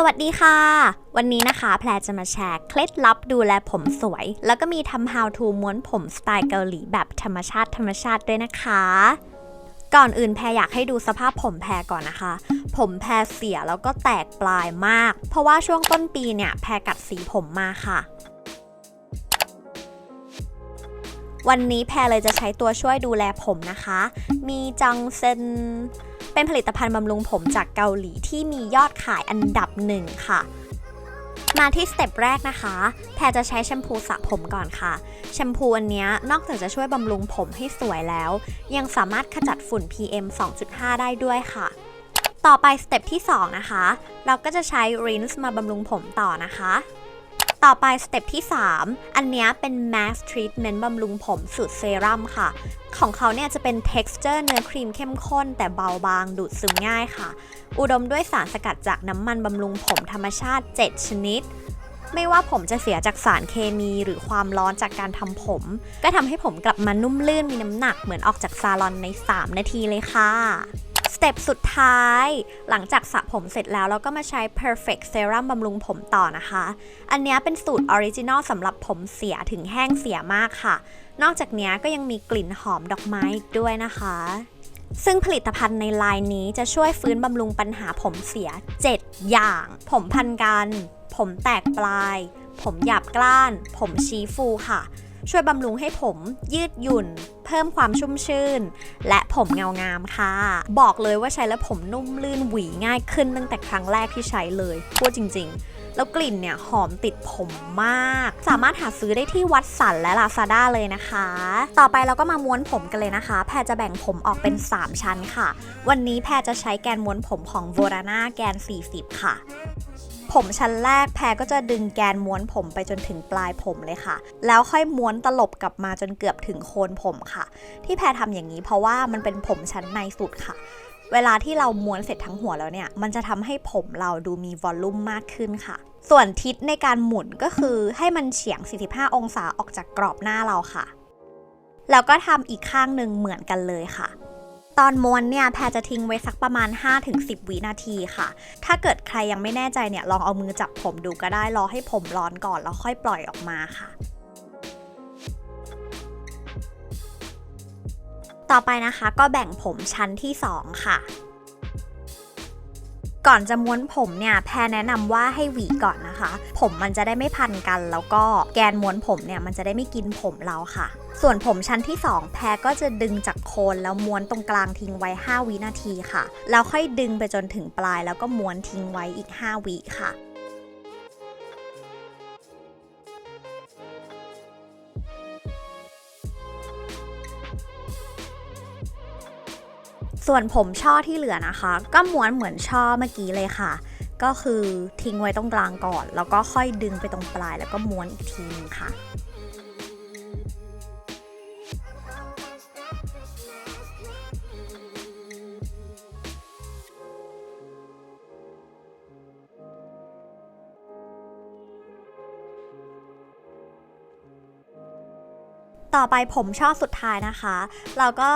สวัสดีค่ะ วันนี้นะคะ แพรจะมาแชร์เคล็ดลับดูแลผมสวย แล้วก็มีทำ how to ม้วนผมสไตล์เกาหลีแบบธรรมชาติธรรมชาติด้วยนะคะ ก่อนอื่นแพรอยากให้ดูสภาพผมแพรก่อนนะคะ ผมแพรเสียแล้วก็แตกปลายมาก เพราะว่าช่วงต้นปีเนี่ยแพรกัดสีผมมาค่ะวันนี้แพรเลยจะใช้ตัวช่วยดูแลผมนะคะ มีจังเซน เป็นผลิตภัณฑ์บำรุงผมจากเกาหลีที่มียอดขายอันดับหนึ่งค่ะ มาที่สเต็ปแรกนะคะ แพรจะใช้แชมพูสระผมก่อนค่ะ แชมพูอันนี้นอกจากจะช่วยบำรุงผมให้สวยแล้ว ยังสามารถขจัดฝุ่น PM 2.5 ได้ด้วยค่ะต่อไปสเต็ปที่ 2 นะคะ เราก็จะใช้ rinse มาบำรุงผมต่อนะคะ ต่อไปสเต็ปที่ 3 อันนี้เป็น mask treatment บำรุงผมสูตรเซรั่มค่ะ ของเขาเนี่ยจะเป็น texture เนื้อครีมเข้มข้น แต่เบาบางดูดซึมง่ายค่ะ อุดมด้วยสารสกัดจากน้ำมันบำรุงผมธรรมชาติ 7 ชนิดไม่ว่าผมจะเสียจากสารเคมีหรือความร้อนจากการทำผม ก็ทำให้ผมกลับมานุ่มลื่นมีน้ำหนักเหมือนออกจากซาลอนใน 3 นาทีเลยค่ะ เต็ปสุดท้าย หลังจากสระผมเสร็จแล้วเราก็มาใช้ perfect serum บำรุงผมต่อนะคะ อันนี้เป็นสูตรออริจินอลสำหรับผมเสียถึงแห้งเสียมากค่ะ นอกจากนี้ก็ยังมีกลิ่นหอมดอกไม้อีกด้วยนะคะ ซึ่งผลิตภัณฑ์ในไลน์นี้จะช่วยฟื้นบำรุงปัญหาผมเสีย 7 อย่าง ผมพันกัน ผมแตกปลาย ผมหยาบกร้าน ผมชี้ฟูค่ะ ช่วยบำรุงให้ผมยืดหยุ่น เพิ่มความชุ่มชื่น และผมเงางามค่ะ บอกเลยว่าใช้แล้วผมนุ่มลื่นหวีง่ายขึ้นตั้งแต่ครั้งแรกที่ใช้เลยพูดจริง ๆแล้วกลิ่นเนี่ยหอมติดผมมาก สามารถหาซื้อได้ที่วัดสันและลาซาด้าเลยนะคะ ต่อไปเราก็มาม้วนผมกันเลยนะคะ แพรจะแบ่งผมออกเป็น 3 ชั้นค่ะ วันนี้แพรจะใช้แกนม้วนผมของ v o r a n a แกน 40 ค่ะ ผมชั้นแรกแพรก็จะดึงแกนม้วนผมไปจนถึงปลายผมเลยค่ะ แล้วค่อยม้วนตลบกลับมาจนเกือบถึงโคนผมค่ะ ที่แพรทำอย่างนี้เพราะว่ามันเป็นผมชั้นในสุดค่ะ เวลาที่เราม้วนเสร็จทั้งหัวแล้วเนี่ย มันจะทำให้ผมเราดูมีวอลลุ่มมากขึ้นค่ะส่วนทิศในการหมุนก็คือให้มันเฉียง 45 องศาออกจากกรอบหน้าเราค่ะ แล้วก็ทำอีกข้างหนึ่งเหมือนกันเลยค่ะ ตอนม้วนเนี่ยแพรจะทิ้งไว้สักประมาณ 5-10 วินาทีค่ะ ถ้าเกิดใครยังไม่แน่ใจเนี่ยลองเอามือจับผมดูก็ได้รอให้ผมร้อนก่อนแล้วค่อยปล่อยออกมาค่ะต่อไปนะคะก็แบ่งผมชั้นที่ 2 ค่ะ ก่อนจะม้วนผมเนี่ยแพรแนะนำว่าให้หวีก่อนนะคะ ผมมันจะได้ไม่พันกัน แล้วก็แกนม้วนผมเนี่ยมันจะได้ไม่กินผมเราค่ะ ส่วนผมชั้นที่ 2 แพรก็จะดึงจากโคนแล้วม้วนตรงกลางทิ้งไว้ 5 วินาทีค่ะ แล้วค่อยดึงไปจนถึงปลาย แล้วก็ม้วนทิ้งไว้อีก 5 วิค่ะ ส่วนผมช่อที่เหลือนะคะ ก็ม้วนเหมือนช่อเมื่อกี้เลยค่ะ ก็คือทิ้งไว้ตรงกลางก่อน แล้วก็ค่อยดึงไปตรงปลายแล้วก็ม้วนอีกทีนึงค่ะ ต่อไปผมช่อสุดท้ายนะคะ เราก็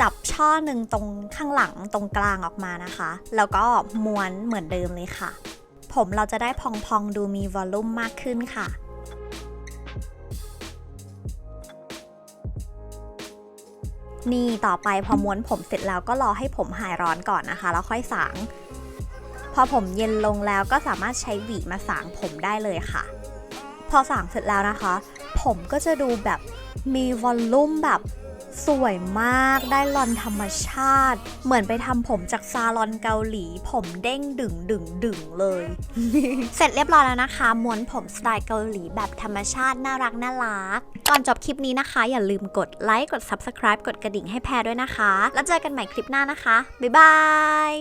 จับช่อหนึ่งตรงข้างหลังตรงกลางออกมานะคะ แล้วก็ม้วนเหมือนเดิมเลยค่ะ ผมเราจะได้พองๆดูมีวอลลุ่มมากขึ้นค่ะนี่ต่อไปพอม้วนผมเสร็จแล้วก็รอให้ผมหายร้อนก่อนนะคะ แล้วค่อยสาง พอผมเย็นลงแล้วก็สามารถใช้หวีมาสางผมได้เลยค่ะ พอสางเสร็จแล้วนะคะ ผมก็จะดูแบบมีวอลลุ่มแบบสวยมากได้ลอนธรรมชาติ เหมือนไปทำผมจากซาลอนเกาหลี ผมเด้งดึงดึงดึงเลย เสร็จเรียบร้อยแล้วนะคะ ม้วนผมสไตล์เกาหลีแบบธรรมชาติน่ารักน่ารัก ก่อนจบคลิปนี้นะคะ อย่าลืมกดไลค์กด Subscribe กดกระดิ่งให้แพรด้วยนะคะ แล้วเจอกันใหม่คลิปหน้านะคะ บ๊ายบาย